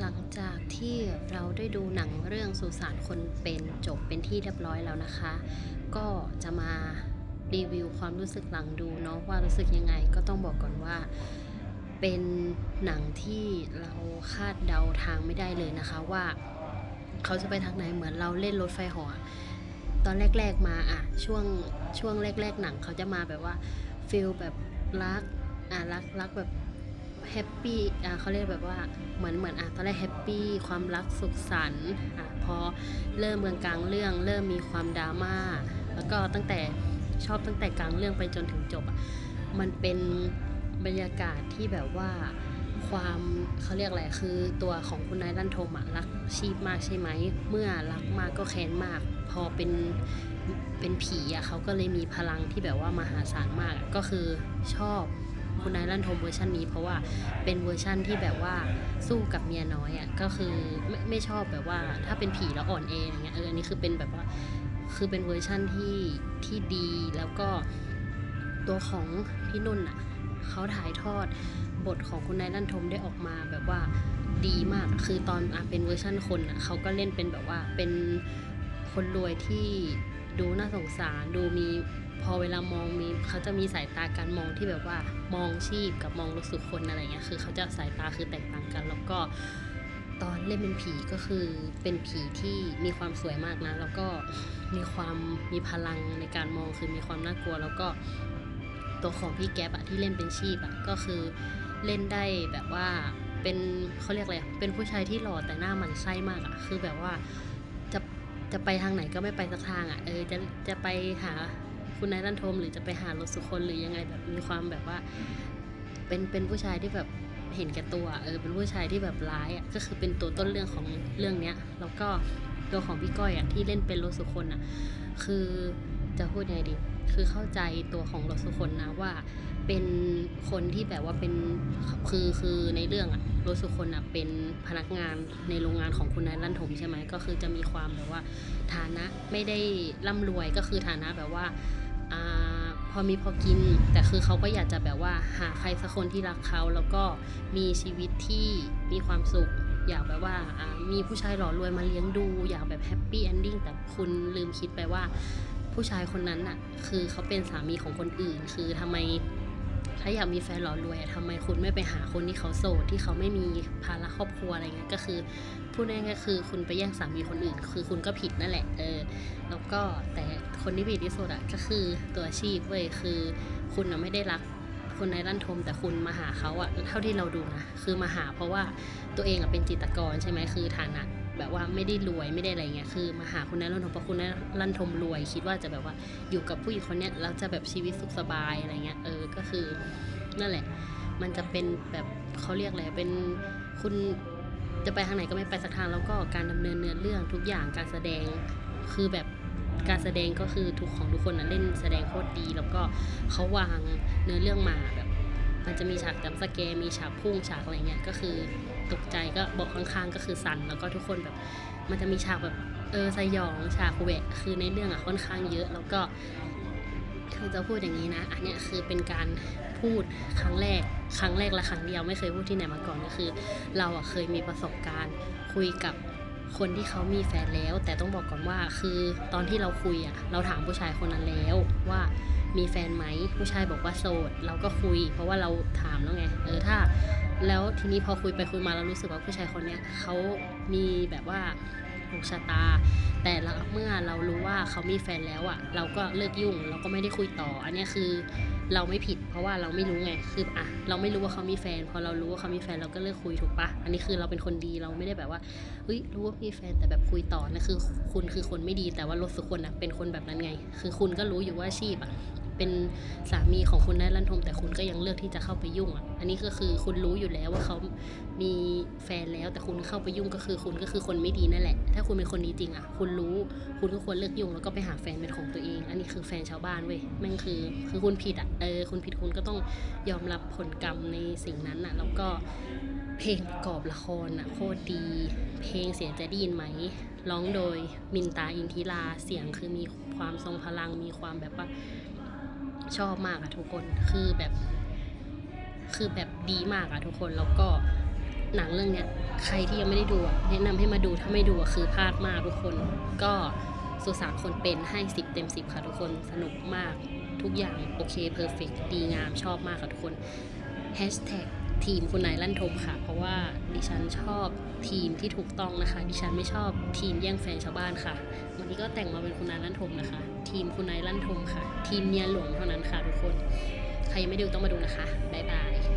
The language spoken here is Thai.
หลังจากที่เราได้ดูหนังเรื่องสุสานคนเป็นจบเป็นที่เรียบร้อยแล้วนะคะ ก็จะมารีวิวความรู้สึกหลังดูเนาะว่ารู้สึกยังไง ก็ต้องบอกก่อนว่า เป็นหนังที่เราคาดเดาทางไม่ได้เลยนะคะว่า เขาจะไปทางไหนเหมือนเราเล่นรถไฟหอตอนแรก ๆมาอะช่วงช่วงแรก ๆ หนังเขาจะมาแบบว่าฟิลแบบรักอะรักรักแบบ แฮปปี้อะเขาเรียกแบบว่าเหมือนเหมือนอะตอนแรกแฮปปี้ความรักสุขสันต์อะพอเริ่มกลางกลางเรื่อง เริ่มมีความดราม่าแล้วก็ตั้งแต่ชอบตั้งแต่กลางเรื่องไปจนถึงจบอะมันเป็นบรรยากาศที่แบบว่าความเขาเรียกอะไรคือตัวของคุณนายลั่นทมรักชีพมากใช่ไหม เมื่อรักมากก็แค้นมาก พอเป็นเป็นผีอะเขาก็เลยมีพลังที่แบบว่ามหาศาลมากก็คือชอบ คุณนายลั่นทมเวอร์ชันนี้ เพราะว่าเป็นเวอร์ชันที่แบบว่าสู้กับเมียน้อยอะก็คือไม่ไม่ชอบแบบว่า ถ้าเป็นผีแล้วอ่อนเออย่างเงี้ยเอออันนี้คือเป็นแบบว่าคือเป็นเวอร์ชั่นที่ที่ดีแล้วก็ตัวของพี่นุ่นอะเขาถ่ายทอดบทของคุณนายลั่นทมได้ออกมาแบบว่าดีมาก คือตอนอะเป็นเวอร์ชั่นคนอะเขาก็เล่นเป็นแบบว่าเป็นคนรวยที่ ดูน่าสงสารดูมีพอเวลามองมีเขาจะมีสายตาการมองที่แบบว่ามองชีพกับมองรู้สึกคนอะไรเงี้ยคือเขาจะสายตาคือแตกต่างกัน แล้วก็ตอนเล่นเป็นผีก็คือเป็นผีที่มีความสวยมากนะ แล้วก็มีความมีพลังในการมองคือมีความน่ากลัว แล้วก็ตัวของพี่แก๊ปอะที่เล่นเป็นชีพอะก็คือเล่นได้แบบว่าเป็นเขาเรียกอะไรเป็นผู้ชายที่หล่อแต่หน้ามันไส้มากอะคือแบบว่า จะไปทางไหนก็ไม่ไปสักทางอะเออจะจะไปหาคุณนายรันทม หรือจะไปหารถสุคนหรือยังไงแบบมีความแบบว่า เป็นเป็นผู้ชายที่แบบเห็นแก่ตัวอะเออเป็นผู้ชายที่แบบร้ายอะก็คือเป็นตัวต้นเรื่องของเรื่องเนี้ย แล้วก็ตัวของพี่ก้อยอะที่เล่นเป็นรถสุคนอะคือจะพูดยังไงดี คือเข้าใจตัวของรถสุคนนะว่าเป็นคนที่แบบว่าเป็นคือคือในเรื่องอะรสุคนอะเป็นพนักงานในโรงงานของคุณนายลั่นทมใช่ไหมก็คือจะมีความแบบว่า ฐานะไม่ได้ร่ำรวยก็คือฐานะแบบว่าอ่าพอมีพอกิน แต่คือเขาก็อยากจะแบบว่าหาใครสักคนที่รักเขาแล้วก็มีชีวิตที่มีความสุขอยากแบบว่ามีผู้ชายหล่อรวยมาเลี้ยงดู อยากแบบแฮปปี้เอนดิ้งแต่คุณลืมคิดไปว่า ผู้ชายคนนั้นน่ะคือเขาเป็นสามีของคนอื่น คือทำไมถ้าอยากมีแฟนหล่อรวยอะทำไมคุณไม่ไปหาคนที่เขาโสดที่เขาไม่มีภาระครอบครัวอะไรเงี้ยก็คือพูดง่ายๆคือคุณไปแย่งสามีคนอื่น คือคุณก็ผิดนั่นแหละเออแล้วก็แต่คนที่ผิดที่สุดอะก็คือตัวอาชีพเว้ยคือคุณอะไม่ได้รักคนในรั่นทมแต่คุณมาหาเขาอะเท่าที่เราดูนะคือมาหาเพราะว่าตัวเองอะเป็นจิตกรใช่ไหมคือฐานะ แบบว่าไม่ได้รวยไม่ได้อะไรเงี้ยคือมาหาคุณนายลั่นทมเพราะคุณนายลั่นทมรวย คิดว่าจะแบบว่าอยู่กับผู้หญิงคนเนี้ยแล้วจะแบบชีวิตสุขสบายอะไรเงี้ยเออก็คือนั่นแหละ มันจะเป็นแบบเขาเรียกอะไรเป็นคุณจะไปทางไหนก็ไม่ไปสักทางแล้วก็การดำเนินเนื้อเรื่องทุกอย่างการแสดงคือแบบการแสดงก็คือทุกของทุกคนนะเล่นแสดงโคตรดี แล้วก็เขาวางเนื้อเรื่องมา มันจะมีฉากจำสแกมีฉากพุ่งฉากอะไรเงี้ยก็คือตกใจก็บอกข้างๆ ก็คือสั่นแล้วก็ทุกคนแบบ มันจะมีฉากแบบเออสยองฉากแหวะคือในเรื่องอะค่อนข้างเยอะ แล้วก็คือจะพูดอย่างนี้นะ อันเนี้ยคือเป็นการพูดครั้งแรก ครั้งแรกและครั้งเดียวไม่เคยพูดที่ไหนมาก่อนก็คือ เราอะเคยมีประสบการณ์คุยกับคนที่เขามีแฟนแล้ว แต่ต้องบอกก่อนว่าคือตอนที่เราคุยอะเราถามผู้ชายคนนั้นแล้วว่า มีแฟนไหมผู้ชายบอกว่าโสด เราก็คุย เพราะว่าเราถามแล้วไง เออถ้า แล้วทีนี้พอคุยไปคุยมาเรารู้สึกว่าผู้ชายคนเนี้ยเขามีแบบว่าถูกชะตา แต่ละเมื่อเรารู้ว่าเขามีแฟนแล้วอะ่ะ เราก็เลิกยุ่ง เราก็ไม่ได้คุยต่อ อันนี้คือเราไม่ผิด เพราะว่าเราไม่รู้ไง คืออะเราไม่รู้ว่าเขามีแฟน พอเรารู้ว่าเขามีแฟนเราก็เลิกคุยถูกปะอันนี้คือเราเป็นคนดีเราไม่ได้แบบว่าเฮ้ยรู้ว่ามีแฟนแต่แบบคุยต่อนะคือ คุณคือคนไม่ดีแต่ว่ารถสุคนอะเป็นคนแบบนั้นไง คือคุณก็รู้อยู่ว่าอาชีพอะ เป็นสามีของคุณนายรันทมแต่คุณก็ยังเลือกที่จะเข้าไปยุ่งอะอันนี้ก็คือคุณรู้อยู่แล้วว่าเขามีแฟนแล้วแต่คุณเข้าไปยุ่งก็คือคุณก็คือคนไม่ดีนั่นแหละ ถ้าคุณเป็นคนดีจริงอะ คุณรู้คุณก็ควรเลิกยุ่งแล้วก็ไปหาแฟนเป็นของตัวเอง อันนี้คือแฟนชาวบ้านเว้ยแม่งคือคือคุณผิดอะเออคุณผิดคุณก็ต้องยอมรับผลกรรมในสิ่งนั้นอะ แล้วก็เพลงประกอบละครอะโคตรดี เพลงเสียงจะได้ยินไหมร้องโดยมินตาอินทิราเสียงคือมีความทรงพลังมีความแบบว่า ชอบมากอะทุกคนคือแบบ คือแบบดีมากอะทุกคนแล้วก็หนังเรื่องเนี้ยใครที่ยังไม่ได้ดูแนะนำให้มาดูถ้าไม่ดูอะคือพลาดมากทุกคน ก็สุสานคนเป็นให้10เต็ม10ค่ะทุกคนสนุกมากทุกอย่างโอเคเพอร์เฟกดีงามชอบมากค่ะทุกคนแฮชแท็กทีมคุณนายลั่นทมค่ะ เพราะว่าดิฉันชอบ ทีมที่ถูกต้องนะคะ ดิฉันไม่ชอบทีมแย่งแฟนชาวบ้านค่ะ วันนี้ก็แต่งมาเป็นคุณนายลั่นทมนะคะ ทีมคุณนายลั่นทมค่ะ ทีมเมียหลวงเท่านั้นค่ะทุกคน ใครยังไม่ดูต้องมาดูนะคะ บ๊ายบาย